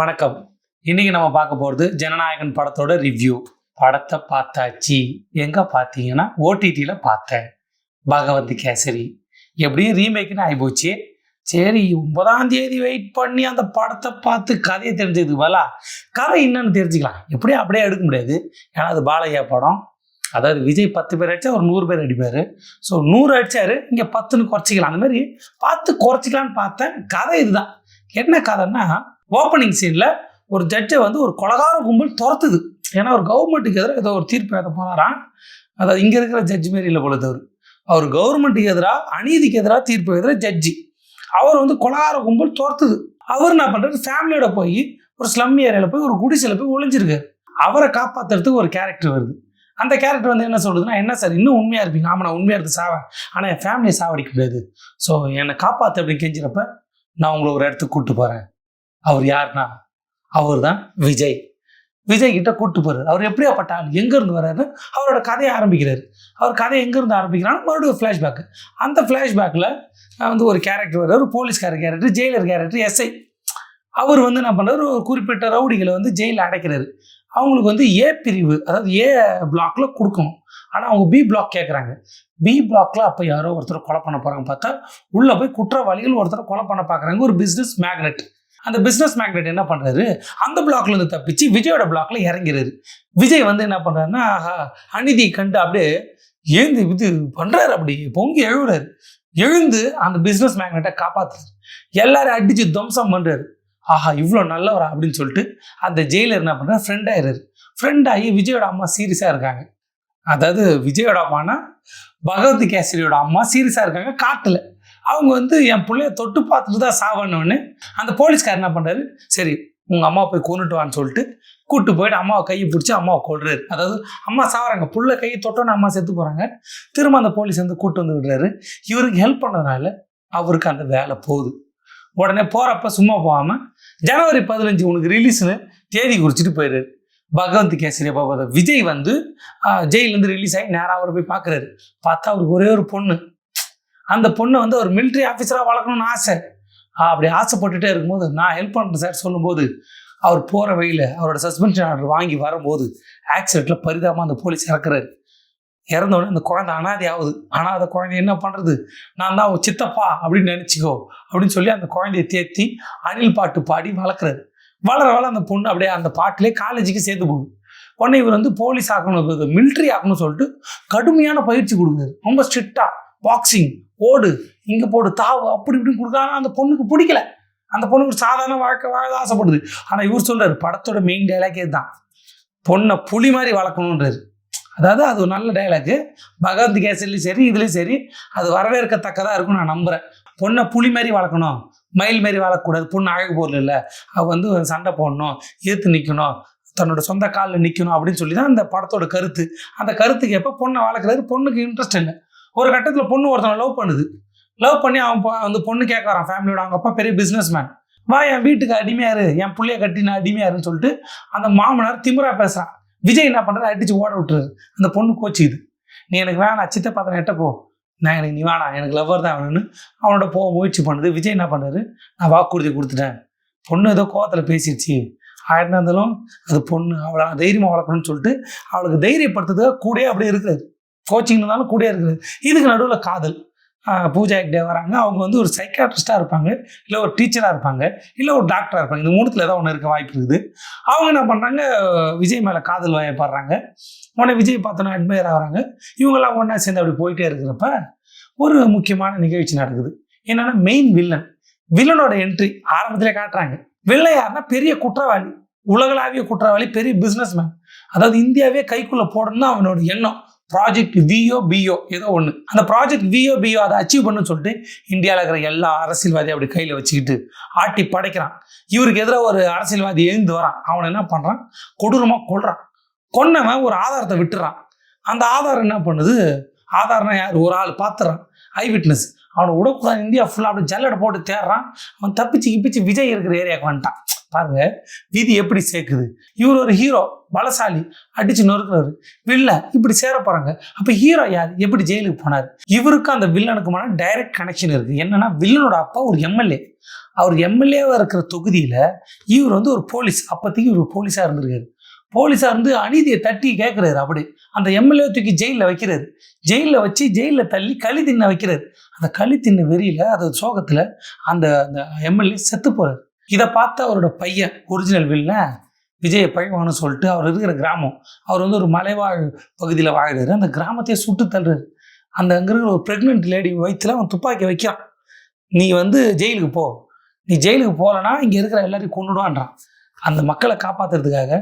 வணக்கம். இன்னைக்கு நம்ம பார்க்க போகிறது ஜனநாயகன் படத்தோட ரிவ்யூ படத்தை பார்த்தாச்சு. எங்கே பார்த்தீங்கன்னா ஓடிடியில் பார்த்தேன். பகவதி கேசரி. எப்படியும் ரீமேக்குன்னு ஆகிப்போச்சு சரி ஒன்பதாம் தேதி வெயிட் பண்ணி அந்த படத்தை பார்த்து கதையை தெரிஞ்சதுக்கு பதிலா கதை என்னன்னு தெரிஞ்சுக்கலாம். எப்படியும் அப்படியே எடுக்க முடியாது. ஏன்னா அது பாலையா படம். அதாவது விஜய் பத்து பேர் அடிச்சா ஒரு நூறு பேர் அடிப்பார். ஸோ நூறு அடித்தார் இங்கே பத்துன்னு குறைச்சிக்கலாம். அந்த மாதிரி பார்த்து குறைச்சிக்கலான்னு பார்த்தேன். கதை இதுதான். என்ன கதைன்னா ஓப்பனிங் சீனில் ஒரு ஜட்ஜை வந்து ஒரு கொலகார கும்பல் துரத்துது. ஏன்னா ஒரு கவர்மெண்ட்டுக்கு எதிராக ஏதோ ஒரு தீர்ப்பு எழுத போனாராம். அதாவது இங்கே இருக்கிற ஜட்ஜ் மாரி இல்லை பொழுது அவர் அவர் கவர்மெண்ட்டுக்கு எதிராக அநீதிக்கு எதிராக தீர்ப்பு எதிராக ஜட்ஜி அவர் வந்து கொலகார கும்பல் துரத்துது. அவர் என்ன பண்ணுறது ஃபேமிலியோட போய் ஒரு ஸ்லம் ஏரியாவில் போய் ஒரு குடிசையில் போய் ஒளிஞ்சிருக்காரு. அவரை காப்பாற்றுறதுக்கு ஒரு கேரக்டர் வருது. அந்த கேரக்டர் வந்து என்ன சொல்லுதுன்னா என்ன சார் இன்னும் உண்மையாக இருப்பீங்க ஆமாம் நான் உண்மையாக இருந்து சாவேன். ஆனால் என் ஃபேமிலியை சாவடிக்க முடியாது. ஸோ என்னை காப்பாற்று அப்படின்னு கெஞ்சிறப்ப நான் உங்களை ஒரு இடத்துக்கு கூப்பிட்டு போகிறேன் அவர் யாருன்னா அவர் தான் விஜய். விஜய் கிட்ட கூட்டு போறாரு. அவர் எப்படியாப்பட்ட ஆள்? எங்கேருந்து வர்றாரு அவரோட கதையை ஆரம்பிக்கிறாரு. அவர் கதை எங்கேருந்து ஆரம்பிக்கிறான்னு மறுபடியும் ஃப்ளாஷ்பேக் அந்த ஃப்ளாஷ்பேக்கில் வந்து ஒரு கேரக்டர் வர்றாரு. ஒரு போலீஸ்கார கேரக்டர் ஜெயிலர் கேரக்டர் எஸ்ஐ அவர் வந்து என்ன பண்ணுறாரு ஒரு குறிப்பிட்ட ரவுடிகளை வந்து ஜெயிலில் அடைக்கிறாரு. அவங்களுக்கு வந்து ஏ பிரிவு அதாவது ஏ பிளாக்ல கொடுக்கணும். ஆனால் அவங்க பி பிளாக் கேட்குறாங்க பி பிளாக்ல அப்போ யாரோ ஒருத்தர் கொலை பண்ண போகிறாங்க பார்த்தா உள்ளே போய் குற்றவாளிகள் ஒருத்தர் கொலை பண்ண பார்க்குறாங்க. ஒரு பிஸ்னஸ் மேக்னெட் அந்த பிஸ்னஸ் மேக்னெட் என்ன பண்ணுறாரு அந்த பிளாக்ல இருந்து தப்பிச்சு விஜயோட பிளாக்ல இறங்கிறாரு. விஜய் வந்து என்ன பண்ணுறாருன்னா ஆஹா அநீதி கண்டு அப்படியே ஏந்து இது பண்ணுறாரு அப்படி பொங்கி எழுவுறாரு. எழுந்து அந்த பிஸ்னஸ் மேக்னெட்டை காப்பாற்றுறாரு எல்லாரும் அடிச்சு துவம்சம் பண்ணுறாரு ஆஹா இவ்வளோ நல்லவரா அப்படின்னு சொல்லிட்டு அந்த ஜெயிலர் என்ன பண்ணுறாரு ஃப்ரெண்ட் ஆயிடுறாரு. ஃப்ரெண்ட் ஆகி விஜயோட அம்மா சீரியஸாக இருக்காங்க. அதாவது விஜயோட அம்மானா பகவத் கேசரியோட அம்மா சீரியஸாக இருக்காங்க காட்டில். அவங்க வந்து என் பிள்ளைய தொட்டு பார்த்துட்டு தான் சாவணுன்னு அந்த போலீஸ்கார் என்ன பண்ணுறாரு சரி உங்கள் அம்மா போய் கொண்டுட்டு வான்னு சொல்லிட்டு கூப்பிட்டு போயிட்டு அம்மாவை கையை பிடிச்சி அம்மாவை கொள்றாரு அதாவது அம்மா சாவறாங்க. புள்ள கையை தொட்டோன்னு அம்மா செத்து போகிறாங்க திரும்ப அந்த போலீஸ் வந்து கூப்பிட்டு வந்து விடுறாரு. இவருக்கு ஹெல்ப் பண்ணதுனால அவருக்கு அந்த வேலை போகுது. உடனே போகிறப்ப சும்மா போகாமல் ஜனவரி பதினஞ்சு உனக்கு ரிலீஸ்னு தேதி குறிச்சிட்டு போயிடுறாரு. பகவந்த் கேசரி பாபா விஜய் வந்து ஜெயிலேருந்து ரிலீஸ் ஆகி நேராக அவரை போய் பார்க்குறாரு. பார்த்தா அவருக்கு ஒரே ஒரு பொண்ணு. அந்த பொண்ணை வந்து ஒரு மிலிட்ரி ஆஃபீஸராக வளர்க்கணும்னு ஆசை. அப்படி ஆசைப்பட்டுட்டே இருக்கும்போது நான் ஹெல்ப் பண்ணுறேன் சார் சொல்லும்போது அவர் போகிற வழியில் அவரோட சஸ்பென்ஷன் ஆர்டர் வாங்கி வரும்போது ஆக்சிடெண்ட்டில் பரிதாபமாக அந்த போலீஸ் இறக்குறாரு. இறந்தவொடனே அந்த குழந்தை அனாதி ஆகுது. ஆனால் அந்த குழந்தை என்ன பண்ணுறது நான் தான் உன் சித்தப்பா அப்படின்னு நினச்சிக்கோ அப்படின்னு சொல்லி அந்த குழந்தைய தேத்தி அணில் பாட்டு பாடி வளர்க்குறாரு. வளர வளர அந்த பொண்ணு அப்படியே அந்த பாட்டிலே காலேஜுக்கு சேர்த்து போகுது. உடனே இவர் வந்து போலீஸ் ஆக்கணும் மிலிட்ரி ஆகணும்னு சொல்லிட்டு கடுமையான பயிற்சி கொடுக்குறாரு. ரொம்ப ஸ்ட்ரிக்டாக பாக்ஸிங் ஓடு இங்கே போடு தாவு அப்படி இப்படின்னு கொடுக்குறாங்க. அந்த பொண்ணுக்கு பிடிக்கல. அந்த பொண்ணுக்கு ஒரு சாதாரண வாழ்க்கை வாழ ஆசைப்படுது. ஆனால் இவர் சொல்றாரு படத்தோட மெயின் டைலாக்கே தான் பொண்ணை புலி மாதிரி வளர்க்கணுன்றாரு அதாவது அது ஒரு நல்ல டைலாக்கு பகவந்த் கேசர்லையும் சரி இதுலேயும் சரி அது வரவேற்கத்தக்கதாக இருக்கும் நான் நம்புகிறேன் பொண்ணை புலி மாதிரி வளர்க்கணும். மயில் மாரி வளர்க்கக்கூடாது. பொண்ணு அழகு பொருள் இல்லை. அவள் வந்து சண்டை போடணும் ஏற்று நிற்கணும் தன்னோட சொந்த காலில் நிற்கணும் அப்படின்னு சொல்லி தான் அந்த படத்தோட கருத்து. அந்த கருத்துக்கு எப்போ பொண்ணை வளர்க்குறது பொண்ணுக்கு இன்ட்ரெஸ்ட் இல்லை. ஒரு கட்டத்தில் பொண்ணு ஒருத்தனை லவ் பண்ணுது. லவ் பண்ணி அவன் ப- வந்து பொண்ணு கேட்க வரான் ஃபேமிலியோட அவங்க அப்பா பெரிய பிஸ்னஸ் மேன் வா என் வீட்டுக்கு அடிமையாரு என் பிள்ளைய கட்டி நான் அடிமையாருன்னு சொல்லிட்டு அந்த மாமனார் திமிரா பேசுறான். விஜய் என்ன பண்ணுறது அடிச்சு ஓட விட்டுறாரு. அந்த பொண்ணு கோச்சிக்குது. நீ எனக்கு வேணாம் சித்தப்பா தான் எட்ட போ. நான் எனக்கு நீ வேணாம் எனக்கு லவ்வர் தான் வேணும்னு அவனோட போக முயற்சி பண்ணுது. விஜய் என்ன பண்ணுறாரு நான் வாக்குறுதி கொடுத்துட்டேன். பொண்ணு ஏதோ கோவத்தில் பேசிடுச்சு. ஆயிரம் இருந்தாலும் அது பொண்ணு அவளை தைரியமாக வளர்க்கணும்னு சொல்லிட்டு அவளுக்கு தைரியப்படுத்துறதுக்காக கூடயே அப்படியே இருக்கிறாரு. கோச்சிங் இருந்தாலும் கூடயே இருக்குது. இதுக்கு நடுவில் காதல். பூஜா ஹெக்டே வராங்க. அவங்க வந்து ஒரு சைக்காட்ரிஸ்டாக இருப்பாங்க. இல்லை ஒரு டீச்சராக இருப்பாங்க. இல்லை ஒரு டாக்டராக இருப்பாங்க. இந்த மூணுத்தில் ஏதாவது ஒன்று இருக்க வாய்ப்பு இருக்குது. அவங்க என்ன பண்ணுறாங்க விஜய் மேலே காதல் வயப்படுறாங்க. உடனே விஜய் பார்த்தோன்னா அட்மையர் ஆகிறாங்க. இவங்கெல்லாம் ஒன்றா சேர்ந்து அப்படி போயிட்டே இருக்கிறப்ப ஒரு முக்கியமான நிகழ்ச்சி நடக்குது. என்னென்னா மெயின் வில்லன் வில்லனோட என்ட்ரி ஆரம்பத்திலே காட்டுறாங்க. வில்லன் யாருன்னா பெரிய குற்றவாளி. உலகளாவிய குற்றவாளி பெரிய பிஸ்னஸ் மேன் அதாவது இந்தியாவே கைக்குள்ளே போடணும்னு அவனோட எண்ணம். ப்ராஜெக்ட் விஓ பிஓ ஏதோ ஒன்று அந்த ப்ராஜெக்ட் விஓ பிஓ அதை அச்சீவ் பண்ணணும்னு சொல்லிட்டு இந்தியாவில் இருக்கிற எல்லா அரசியல்வாதியும் அப்படி கையில் வச்சுக்கிட்டு ஆட்டி படைக்கிறான். இவருக்கு எதிராக ஒரு அரசியல்வாதி எழுந்து வரான். அவனை என்ன பண்ணுறான் கொடூரமாக கொள்றான் கொன்னவன் ஒரு ஆதாரத்தை விட்டுறான். அந்த ஆதாரம் என்ன பண்ணுது? ஆதாரம்னா யார்? ஒரு ஆள் பார்த்துறான் ஐ விட்னஸ் அவனை விடக்கூடாது. இந்தியா ஃபுல்லாக அப்படி ஜல்லடை போட்டு தேடுறான். அவன் தப்பிச்சு கிப்பிச்சு விஜய் இருக்கிற ஏரியாவுக்கு வந்துட்டான். பாருங்க விதி எப்படி சேர்க்குது? இவர் ஒரு ஹீரோ பலசாலி அடிச்சு நொறுக்குறாரு. வில்ல இப்படி சேர போறாங்க. அப்ப ஹீரோ யார்? எப்படி ஜெயிலுக்கு போனார்? இவருக்கு அந்த வில்லனுக்குமான டைரக்ட் கனெக்ஷன் இருக்கு. என்னன்னா வில்லனோட அப்பா ஒரு எம்எல்ஏ அவர் எம்எல்ஏவா இருக்கிற தொகுதியில இவர் வந்து ஒரு போலீஸ் அப்போதைக்கு இவர் போலீஸா இருந்திருக்காரு. போலீஸாக இருந்து அநீதியை தட்டி கேட்குறாரு அப்படி அந்த எம்எல்ஏ தூக்கி ஜெயிலில் வைக்கிறாரு. ஜெயிலில் வச்சு ஜெயிலில் தள்ளி களி தின்ன வைக்கிறாரு. அந்த களி தின்ன வெறியில் அது சோகத்தில் அந்த அந்த எம்எல்ஏ செத்து போகிறார் இதை பார்த்து அவரோட பையன் ஒரிஜினல் வில்ல விஜய பழிவான்னு சொல்லிட்டு அவர் இருக்கிற கிராமம் அவர் வந்து ஒரு மலைவாழ் பகுதியில் வாழ்கிறாரு. அந்த கிராமத்தையே சுட்டு தள்ளுறாரு. அந்த அங்கே இருக்கிற ஒரு ப்ரெக்னென்ட் லேடி வயிற்றுல அவன் துப்பாக்கி வைக்கிறான். நீ வந்து ஜெயிலுக்கு போ. நீ ஜெயிலுக்கு போகலன்னா இங்கே இருக்கிற எல்லாரையும் கொண்டுடுவான்றான் அந்த மக்களை காப்பாத்துறதுக்காக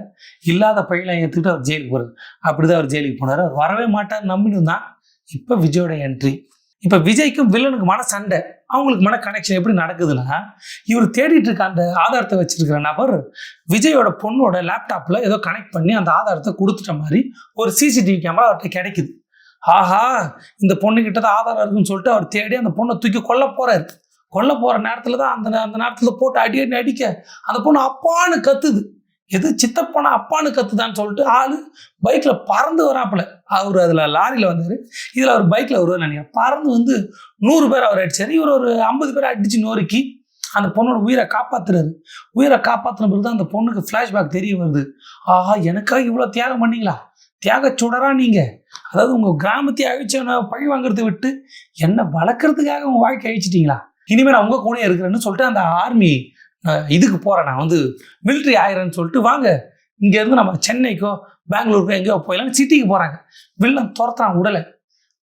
இல்லாத பழியெல்லாம் ஏற்றுக்கிட்டு அவர் ஜெயிலுக்கு போகிறார் அப்படிதான் அவர் ஜெயிலுக்கு போனார். அவர் வரவே மாட்டார் நம்பிட்டு தான் இப்போ விஜயோட என்ட்ரி இப்போ விஜய்க்கும் வில்லனுக்கு மன சண்டை. அவங்களுக்கு மன கனெக்ஷன் எப்படி நடக்குதுன்னா இவர் தேடிட்டு இருக்க அந்த ஆதாரத்தை வச்சிருக்கிற நபர் விஜயோட பொண்ணோட லேப்டாப்பில் ஏதோ கனெக்ட் பண்ணி அந்த ஆதாரத்தை கொடுத்துட்ட மாதிரி ஒரு சிசிடிவி கேமரா அவர்கிட்ட கிடைக்குது. ஆஹா இந்த பொண்ணுக்கிட்ட தான் ஆதாரம் இருக்குன்னு சொல்லிட்டு அவர் தேடி அந்த பொண்ணை தூக்கி கொல்ல போகிறார் கொல்ல போகிற நேரத்தில் தான் அந்த அந்த நேரத்தில் போட்டு அடி அடி அடிக்க. அந்த பொண்ணு அப்பான்னு கத்துது. எது சித்தப்பனா அப்பான்னு கத்துதான்னு சொல்லிட்டு ஆளு பைக்ல பறந்து வராப்புல. அவர் அதுல லாரியில வந்தாரு. இதுல அவர் பைக்ல வருவார் நினைக்கிறேன். பறந்து வந்து நூறு பேர் அவர் அடிச்சாரு இவர் ஒரு ஐம்பது பேர் அடிச்சு நொறுக்கி அந்த பொண்ணோட உயிரை காப்பாத்துறாரு. உயிரை காப்பாத்தின பிறகு தான் அந்த பொண்ணுக்கு ஃப்ளாஷ்பேக் தெரிய வருது. ஆஹா எனக்காக இவ்வளோ தியாகம் பண்ணீங்களா? தியாக சுடரா நீங்க? அதாவது உங்க கிராமத்தை அழிச்சவனை பழி வாங்குறதை விட்டு என்னை வளர்க்கறதுக்காக உங்க வாழ்க்கை அழிச்சிட்டீங்களா? இனிமேல் நான் உங்க கூட இருக்கிறேன்னு சொல்லிட்டு அந்த ஆர்மி இதுக்கு போகிறேன் நான் வந்து மிலிட்ரி ஆயிரேன்னு சொல்லிட்டு வாங்க. இங்கேருந்து நம்ம சென்னைக்கோ பெங்களூருக்கோ எங்கேயோ போயிடலாம் சிட்டிக்கு போகிறாங்க வில்லன் துரத்துறான் உடலை.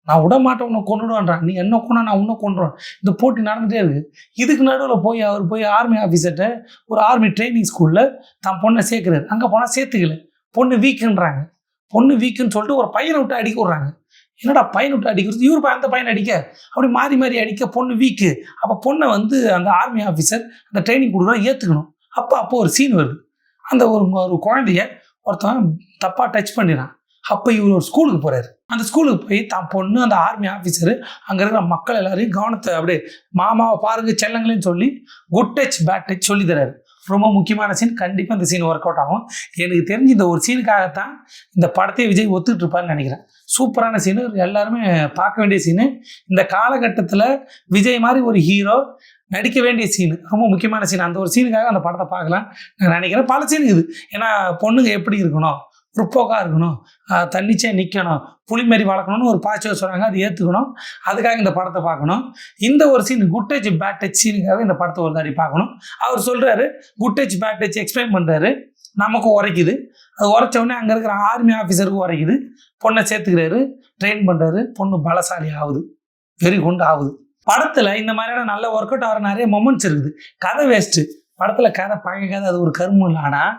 நான் விட மாட்டேன் உன்னை கொண்டுடுவேன்றான் நீ என்ன கொண்டா நான் உன்னை கொண்டுருவேன் இந்த போட்டி நடந்துகிட்டே இருக்கு. இதுக்கு நடுவில் போய் அவர் போய் ஆர்மி ஆஃபீஸர்கிட்ட ஒரு ஆர்மி ட்ரைனிங் ஸ்கூலில் தான் பொண்ணை சேர்க்குறாரு. அங்கே போனால் சேர்த்துக்கல. பொண்ணு வீக்குன்றாங்க. பொண்ணு வீக்குன்னு சொல்லிட்டு ஒரு பையனை விட்டு அடிக்க விட்றாங்க. என்னடா பையன் விட்டு அடிக்கிறது? இவர் அந்த பையன் அடிக்க? அப்படி மாறி மாறி அடிக்க பொண்ணு வீக்கு. அப்போ பொண்ணை வந்து அந்த ஆர்மி ஆஃபீஸர் அந்த ட்ரைனிங் கொடுக்குறோம் ஏற்றுக்கணும் அப்போ அப்போ ஒரு சீன் வருது. அந்த ஒரு ஒரு குழந்தைய ஒருத்தன் தப்பாக டச் பண்ணிடுறான். அப்போ இவர் ஒரு ஸ்கூலுக்கு போகிறாரு அந்த ஸ்கூலுக்கு போய் தான் பொண்ணு அந்த ஆர்மி ஆஃபீஸர் அங்கே இருக்கிற மக்கள் எல்லாரையும் கவனத்தை அப்படியே மாமாவை பாருங்க செல்லங்களேன்னு சொல்லி குட் டச் பேட் டச் சொல்லி தராரு. ரொம்ப முக்கியமான சீன் கண்டிப்பாக இந்த சீன் ஒர்க் அவுட் ஆகும். எனக்கு தெரிஞ்சு இந்த ஒரு சீனுக்காகத்தான் இந்த படத்தை விஜய் ஒத்துக்கிட்டு இருப்பான்னு நினைக்கிறேன். சூப்பரான சீனு எல்லாருமே பார்க்க வேண்டிய சீனு இந்த காலகட்டத்தில் விஜய் மாதிரி ஒரு ஹீரோ நடிக்க வேண்டிய சீனு ரொம்ப முக்கியமான சீன் அந்த ஒரு சீனுக்காக அந்த படத்தை பார்க்கலாம். நான் நினைக்கிறேன் பல சீன் இருக்குது. ஏன்னா பொண்ணுங்க எப்படி இருக்கணும்? ருப்போக்காக இருக்கணும். தன்னிச்சையாக நிற்கணும் புளி மாரி வளர்க்கணும்னு ஒரு பாய்ச்சல் சொல்கிறாங்க அது ஏற்றுக்கணும் அதுக்காக இந்த படத்தை பார்க்கணும். இந்த ஒரு scene good touch bad touch சீனுக்காக இந்த படத்தை ஒரு தாடி பார்க்கணும். அவர் சொல்கிறாரு good touch bad touch explain பண்ணுறாரு நமக்கும் உரைக்குது. அது உரைச்ச உடனே அங்கே இருக்கிற ஆர்மி ஆஃபீஸருக்கும் உரைக்குது. பொண்ணை சேர்த்துக்கிறாரு. ட்ரெயின் பண்ணுறாரு பொண்ணு பலசாலி ஆகுது. வெறி கொண்டு ஆகுது. படத்தில் இந்த மாதிரியான நல்ல ஒர்க் அவுட் ஆகிற நிறைய மொமெண்ட்ஸ் இருக்குது. கதை வேஸ்ட்டு படத்தில் கதை பழைய கதை அது ஒரு கருமம் இல்லை. ஆனால்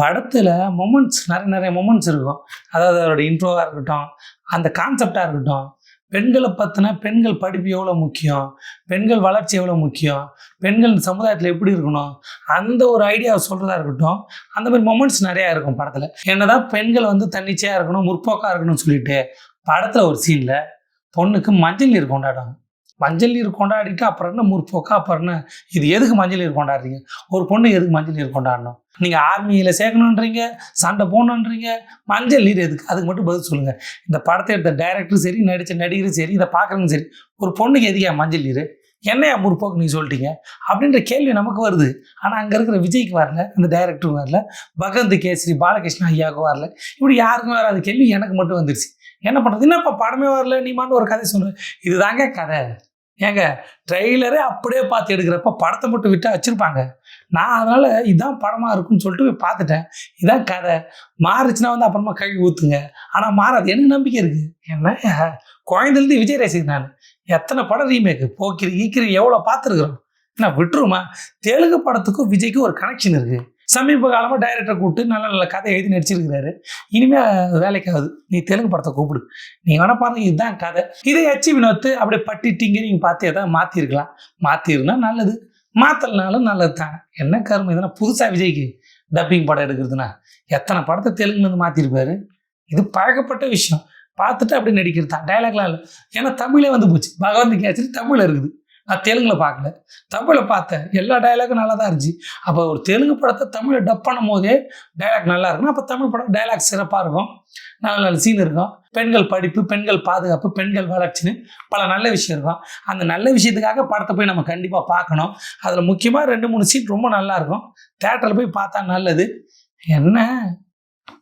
படத்தில் மொமெண்ட்ஸ் நிறைய நிறைய மொமெண்ட்ஸ் இருக்கும். அதாவது அவரோட இன்ட்ரோவாக இருக்கட்டும் அந்த கான்செப்டாக இருக்கட்டும் பெண்களை பற்றின பெண்கள் படிப்பு எவ்வளோ முக்கியம்? பெண்கள் வளர்ச்சி எவ்வளோ முக்கியம்? பெண்கள் சமுதாயத்தில் எப்படி இருக்கணும்? அந்த ஒரு ஐடியாவை சொல்கிறதா இருக்கட்டும். அந்த மாதிரி மொமெண்ட்ஸ் நிறையா இருக்கும் படத்தில். என்னதான் பெண்கள் வந்து தன்னிச்சையாக இருக்கணும் முற்போக்காக இருக்கணும்னு சொல்லிட்டு படத்தில் ஒரு சீனில் பொண்ணுக்கு மஞ்சள் நீர் கொண்டாடுவாங்க மஞ்சள் நீர் கொண்டாடிட்டு அப்புறம் என்ன முற்போக்கா அப்புறம் என்ன? இது எதுக்கு மஞ்சள் நீர் கொண்டாடுறீங்க? ஒரு பொண்ணு எதுக்கு மஞ்சள் நீர் கொண்டாடணும்? நீங்கள் ஆர்மியில் சேர்க்கணுன்றீங்க சண்டை போகணுன்றீங்க மஞ்சள் நீர் எதுக்கு? அதுக்கு மட்டும் பதில் சொல்லுங்கள் இந்த படத்தை எடுத்த டைரக்டரும் சரி நடித்த நடிகரும் சரி இதை பார்க்குறவங்க சரி ஒரு பொண்ணுக்கு எதுக்கா மஞ்சள் நீர்? என்னையா முற்போக்கு நீங்கள் சொல்லிட்டீங்க? அப்படின்ற கேள்வி நமக்கு வருது. ஆனால் அங்கே இருக்கிற விஜய்க்கு வரல அந்த டைரக்டரும் வரல பகவந்த் கேசரி பாலகிருஷ்ண ஐயாவுக்கு வரல. இப்படி யாருக்கும் வராத கேள்வி எனக்கு மட்டும் வந்துருச்சு. என்ன பண்ணுறது என்னப்பா படமே வரல. நீமான்னு ஒரு கதை சொல்லு. இதுதாங்க கதை. ஏங்க ட்ரெய்லரே அப்படியே பார்த்து எடுக்கிறப்ப படத்தை மட்டும் விட்டு வச்சுருப்பாங்க. நான் அதனால் இதுதான் படமாக இருக்கும்னு சொல்லிட்டு போய் பார்த்துட்டேன். இதான் கதை. மாறுச்சுன்னா வந்து அப்புறமா கழுவி ஊற்றுங்க ஆனால் மாறாது. எனக்கு நம்பிக்கை இருக்குது என்ன? குழந்தைலேருந்து விஜய் ரசிகர் நான். எத்தனை படம் ரீமேக்கு போக்கிரி ஈக்கிரி எவ்வளோ பார்த்துருக்குறோம். என்ன விட்டுருமா? தெலுங்கு படத்துக்கும் விஜய்க்கும் ஒரு கனெக்ஷன் இருக்குது சமீப காலமாக டைரக்டர் கூப்பிட்டு நல்ல நல்ல கதை எழுதி நடிச்சிருக்கிறாரு. இனிமேல் வேலைக்கு ஆகுது. நீ தெலுங்கு படத்தை கூப்பிடு. நீ வேணால் பாருங்க இதுதான் கதை. இதை எச்சி வினோத்து அப்படியே பட்டிட்டீங்க நீங்கள் பார்த்து எதாவது மாற்றிருக்கலாம் மாற்றிருந்தா நல்லது. மாற்றலனாலும் நல்லது தான் என்ன கருமம் இதெல்லாம்? புதுசாக விஜய்க்கு டப்பிங் படம் எடுக்கிறதுனா. எத்தனை படத்தை தெலுங்குலேருந்து மாற்றிருப்பாரு இது பழக்கப்பட்ட விஷயம். பார்த்துட்டு அப்படியே நடிக்கிறது தான். டைலாக்லாம் இல்லை. ஏன்னா தமிழே வந்து போச்சு. பகவந்த் கேச்சு தமிழ் இருக்குது. நான் தெலுங்குல பார்க்கல. தமிழில் பார்த்தேன். எல்லா டயலாகும் நல்லா தான் இருந்துச்சு. அப்போ ஒரு தெலுங்கு படத்தை தமிழில் டப் பண்ணும் போதே டைலாக் நல்லா இருக்கும் அப்போ தமிழ் படம் டைலாக் சிறப்பாக இருக்கும். நல்ல நல்ல சீன் இருக்கும். பெண்கள் படிப்பு பெண்கள் பாதுகாப்பு பெண்கள் வளர்ச்சின்னு பல நல்ல விஷயம் இருக்கும். அந்த நல்ல விஷயத்துக்காக படத்தை போய் நம்ம கண்டிப்பாக பார்க்கணும். அதில் முக்கியமாக ரெண்டு மூணு சீன் ரொம்ப நல்லா இருக்கும். தேட்டரில் போய் பார்த்தா நல்லது. என்ன?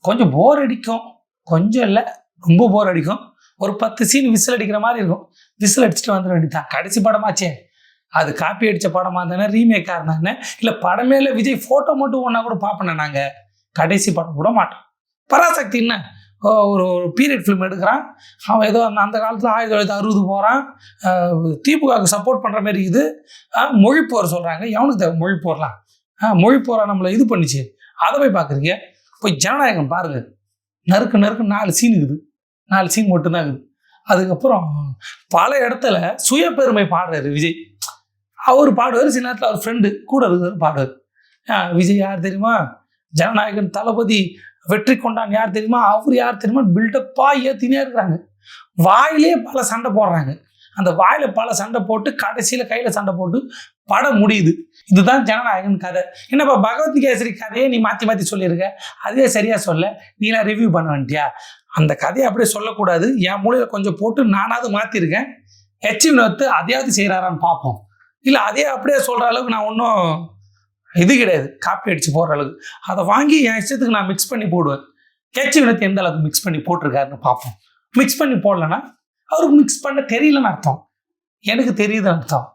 கொஞ்சம் போர் அடிக்கும். கொஞ்சம் இல்லை ரொம்ப போர் அடிக்கும். ஒரு பத்து சீன் விசில் அடிக்கிற மாதிரி இருக்கும். விசில் அடிச்சுட்டு வந்துட வேண்டியதான் கடைசி படமாச்சே. அது காப்பி அடித்த படமாக இருந்தானே ரீமேக்காக இருந்தானே இல்லை படமே இல்லை விஜய் ஃபோட்டோ மட்டும் ஒன்றா கூட பார்ப்பேன் நாங்கள் கடைசி படம் கூட மாட்டோம். பராசக்தி என்ன? ஓ, ஒரு ஒரு பீரியட் ஃபிலிம் எடுக்கிறான். அவன் ஏதோ அந்த அந்த காலத்தில் ஆயிரத்தி தொள்ளாயிரத்தி அறுபது போகிறான் திமுகவுக்கு சப்போர்ட் பண்ணுற மாதிரி இது போர் சொல்கிறாங்க எவனுக்கு தேவை? மொழி போர்லாம். மொழி மொழிப்போரை நம்மளை இது பண்ணிச்சு. அதை போய் பார்க்குறீங்க? போய் ஜனநாயகம் பாருங்கள் நறுக்கு நறுக்கு நாலு சீன் இருக்குது. நாலு சீன் மட்டும்தான் இருக்குது. அதுக்கப்புறம் பல இடத்துல சுய பெருமை பாடுறாரு விஜய். அவர் பாடுவார் சில நேரத்தில் அவர் ஃப்ரெண்டு கூட இருக்கிறவர் பாடுவார். விஜய் யார் தெரியுமா? ஜனநாயகன் தளபதி வெற்றி கொண்டான் யார் தெரியுமா? அவர் யார் தெரியுமா? பில்டப்பாக ஏற்றினே இருக்கிறாங்க. வாயிலே பல சண்டை போடுறாங்க. அந்த வாயில பல சண்டை போட்டு கடைசியில் கையில் சண்டை போட்டு படம் முடியுது. இதுதான் ஜனநாயகன் கதை. என்னப்பா பகவத் கேசரி கதையை நீ மாற்றி மாற்றி சொல்லியிருக்க? அதே சரியாக சொல்ல. நீலாம் ரிவ்யூ பண்ண வேண்டியா? அந்த கதையை அப்படியே சொல்லக்கூடாது. என் மூலையில் கொஞ்சம் போட்டு நானாவது மாற்றிருக்கேன் ஹெச் வினோத்து அதையாவது செய்கிறாரான்னு பார்ப்போம். இல்லை அதே அப்படியே சொல்கிற அளவுக்கு நான் ஒன்றும் இது கிடையாது. காப்பி அடித்து போடுற அளவுக்கு. அதை வாங்கி என் இஷ்டத்துக்கு நான் மிக்ஸ் பண்ணி போடுவேன். ஹெச் வினோத் எந்த அளவுக்கு மிக்ஸ் பண்ணி போட்டிருக்காருன்னு பார்ப்போம். மிக்ஸ் பண்ணி போடலன்னா அவருக்கு மிக்ஸ் பண்ண தெரியலன்னு அர்த்தம். எனக்கு தெரியுதுன்னு அர்த்தம்.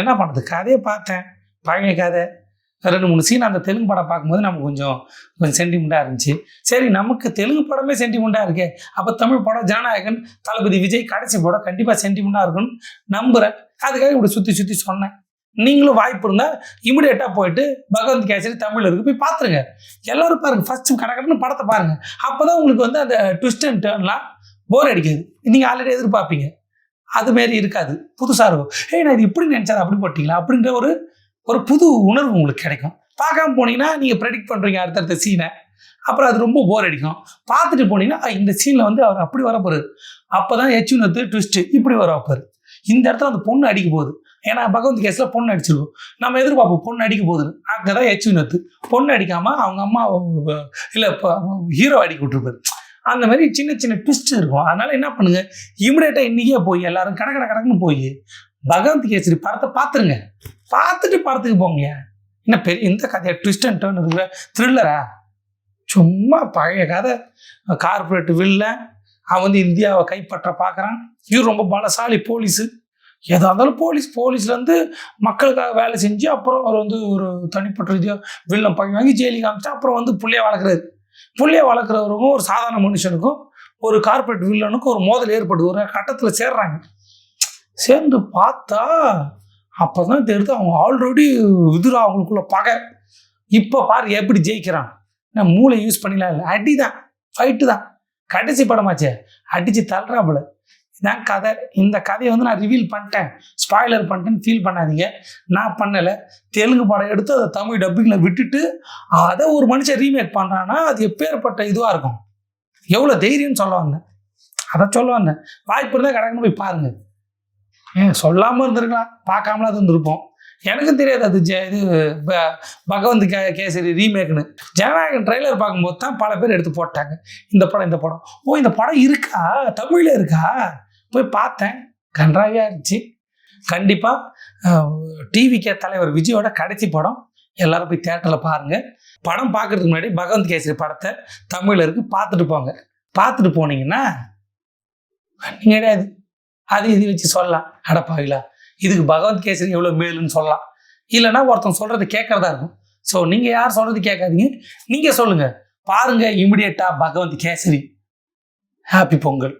என்ன பண்ணுறது கதையை பார்த்தேன். பழைய கதை. ரெண்டு மூணு சீன் அந்த தெலுங்கு படம் பார்க்கும்போது நமக்கு கொஞ்சம் கொஞ்சம் சென்டிமெண்ட்டாக இருந்துச்சு. சரி நமக்கு தெலுங்கு படமே சென்டிமெண்ட்டாக இருக்கே. அப்போ தமிழ் படம் ஜனநாயகன் தளபதி விஜய் கடைசி படம் கண்டிப்பாக சென்டிமெண்ட்டாக இருக்கும்னு நம்புகிறேன் அதுக்காக இப்படி சுற்றி சுற்றி சொன்னேன். நீங்களும் வாய்ப்பு இருந்தால் இமிடியேட்டாக போயிட்டு பகவந்த் கேசரி தமிழ் இருக்கு போய் பார்த்துருங்க. எல்லோரும் பாருங்கள் ஃபஸ்ட்டு கடற்கடன்னு படத்தை பாருங்கள் அப்போ தான் உங்களுக்கு வந்து அந்த ட்விஸ்ட் அண்ட் டேர்ன்லாம் போர் அடிக்காது. நீங்கள் ஆல்ரெடி எதிர்பார்ப்பீங்க. அது மாரி இருக்காது. புதுசாக இருக்கும். ஏய் நான் இது இப்படி நினச்சாரு? அப்படி போட்டிங்களா? அப்படின்ற ஒரு ஒரு புது உணர்வு உங்களுக்கு கிடைக்கும். பார்க்காம போனீங்கன்னா நீங்கள் ப்ரெடிக்ட் பண்ணுறீங்க அடுத்தடுத்த சீனை அப்புறம் அது ரொம்ப போர் அடிக்கும். பார்த்துட்டு போனீங்கன்னா இந்த சீனில் வந்து அவர் அப்படி வரப்போறாரு அப்போ தான் எச்சுனத்து ட்விஸ்ட்டு இப்படி வரப்பாரு இந்த இடத்துல அந்த பொண்ணு அடிக்க போகுது. ஏன்னா பகவந்த் கேஸில் பொண்ணு அடிச்சிருவோம் நம்ம எதிர்பார்ப்போம் பொண்ணு அடிக்க போகுதுன்னு. அங்கே தான் எச்சுனத்து பொண்ணு அடிக்காமல் அவங்க அம்மா இல்லை இப்போ ஹீரோ அடிக்க விட்டுருப்பாரு. அந்த மாதிரி சின்ன சின்ன ட்விஸ்ட் இருக்கும். அதனால என்ன பண்ணுங்க? இமிடியேட்டாக இன்றைக்கே போய் எல்லாரும் கடை கடை கடக்குன்னு போய் பகவந்த் கேசரி படத்தை பார்த்துருங்க. பார்த்துட்டு படத்துக்கு போங்க. என்ன பெரிய இந்த கதையா? ட்விஸ்ட் அண்ட் டர்ன் இருக்கிற த்ரில்லரா சும்மா பழைய கதை. கார்பரேட் வில்ல அவன் வந்து இந்தியாவை கைப்பற்ற பார்க்குறான். இவர் ரொம்ப பலசாலி போலீஸு. எதாக இருந்தாலும் போலீஸ் போலீஸ்லேருந்து மக்களுக்காக வேலை செஞ்சு அப்புறம் அவர் வந்து ஒரு தனிப்பட்ட ரீதியாக வில்லம் பழி வாங்கி ஜெயிலுக்கு காமிச்சா அப்புறம் வந்து பிள்ளைய வளர்க்குறது புள்ளியை வளர்க்குறவருக்கும் ஒரு சாதாரண மனுஷனுக்கும் ஒரு கார்பரேட் வில்லனுக்கும் ஒரு மோதல் ஏற்படுது. ஒரு கட்டத்தில் சேர்றாங்க. சேர்ந்து பார்த்தா அப்போ தான் தெரியுது அவங்க ஆல்ரெடி இதுரா அவங்களுக்குள்ள பகை. இப்போ பாரு எப்படி ஜெயிக்கிறான். நான் மூளை யூஸ் பண்ணிடலாம். இல்லை அடி தான். ஃபைட்டு தான் கடைசி படமாச்சே. அடித்து தள்ளுறாப்புல. இதான் கதை. இந்த கதையை வந்து நான் ரிவீல் பண்ணிட்டேன். ஸ்பாய்லர் பண்ணிட்டேன்னு ஃபீல் பண்ணாதீங்க. நான் பண்ணலை. தெலுங்கு படம் எடுத்து அதை தமிழ் டப்பிங்கில் விட்டுட்டு அதை ஒரு மனுஷன் ரீமேக் பண்ணுறான்னா அது எப்பேற்பட்ட இதுவாக இருக்கும்? எவ்வளோ தைரியம்னு சொல்ல வந்தேன். அதை சொல்ல வந்தேன். வாய்ப்பு இருந்தால் கடக்குன்னு போய் பாருங்க. ஏன் சொல்லாமல் இருந்திருக்கலாம். பார்க்காமலாம் இருந்திருப்போம். எனக்கும் தெரியாது அது ஜெ இது ப- பகவந்த் கே கேசரி ரீமேக்னு ஜனநாயகன் ட்ரைலர் பார்க்கும்போது தான் பல பேர் எடுத்து போட்டாங்க. இந்த படம் இந்த படம். ஓ இந்த படம் இருக்கா? தமிழில் இருக்கா? போய் பார்த்தேன். கன்றாவியாக இருந்துச்சு. கண்டிப்பாக டிவிக்கே தலைவர் விஜயோட கடைசி படம். எல்லாரும் போய் தேட்டரில் பாருங்கள் படம் பார்க்கறதுக்கு முன்னாடி பகவந்த் கேசரி படத்தை தமிழில் இருக்கு பார்த்துட்டு போங்க. பார்த்துட்டு போனீங்கன்னா நீங்கள் கிடையாது. அது இது வச்சு சொல்லலாம். அடப்பாவிலா இதுக்கு பகவந்த் கேசரி எவ்வளோ மேலுன்னு சொல்லலாம். இல்லைன்னா ஒருத்தன் சொல்கிறது கேட்குறதா இருக்கும். ஸோ நீங்கள் யார் சொல்கிறது கேட்காதீங்க. நீங்கள் சொல்லுங்கள் பாருங்கள் இமிடியேட்டாக பகவந்த் கேசரி. ஹாப்பி பொங்கல்.